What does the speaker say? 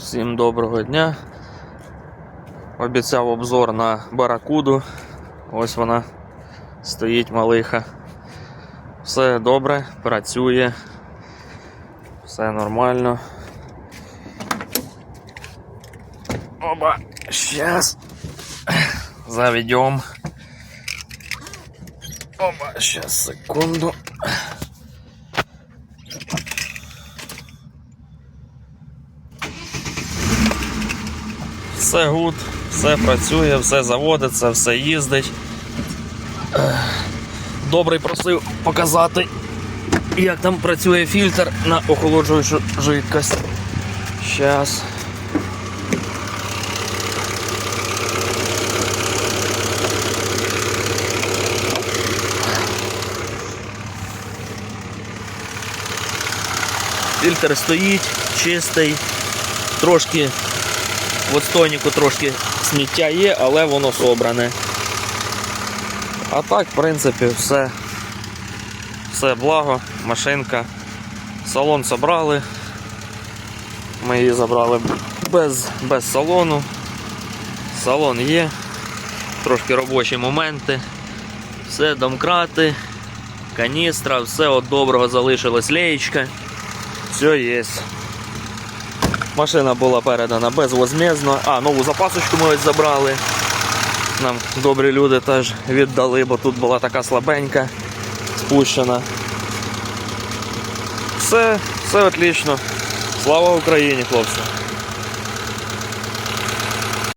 Всім доброго дня. Обіцяв обзор на баракуду. Ось вона стоїть малиха. Все добре, працює. Все нормально. Оба, сейчас заведем. Оба, сейчас, секунду. Все гуд, все працює, все заводиться, все їздить. Добрий просив показати, як там працює фільтр на охолоджуючу жидкость. Щас. Фільтр стоїть, чистий, трошки в отстойнику трошки сміття є, але воно собране. А так, в принципі, все, все благо, машинка. Салон собрали. Ми її забрали без, без салону. Салон є, трошки робочі моменти. Все домкрати, каністра, все от доброго залишилась леєчка. Все є. Машина була передана безвозмездно. А, нову запасочку ми ось забрали. Нам добрі люди теж віддали, бо тут була така слабенька, спущена. Все, все отлично. Слава Україні, хлопці.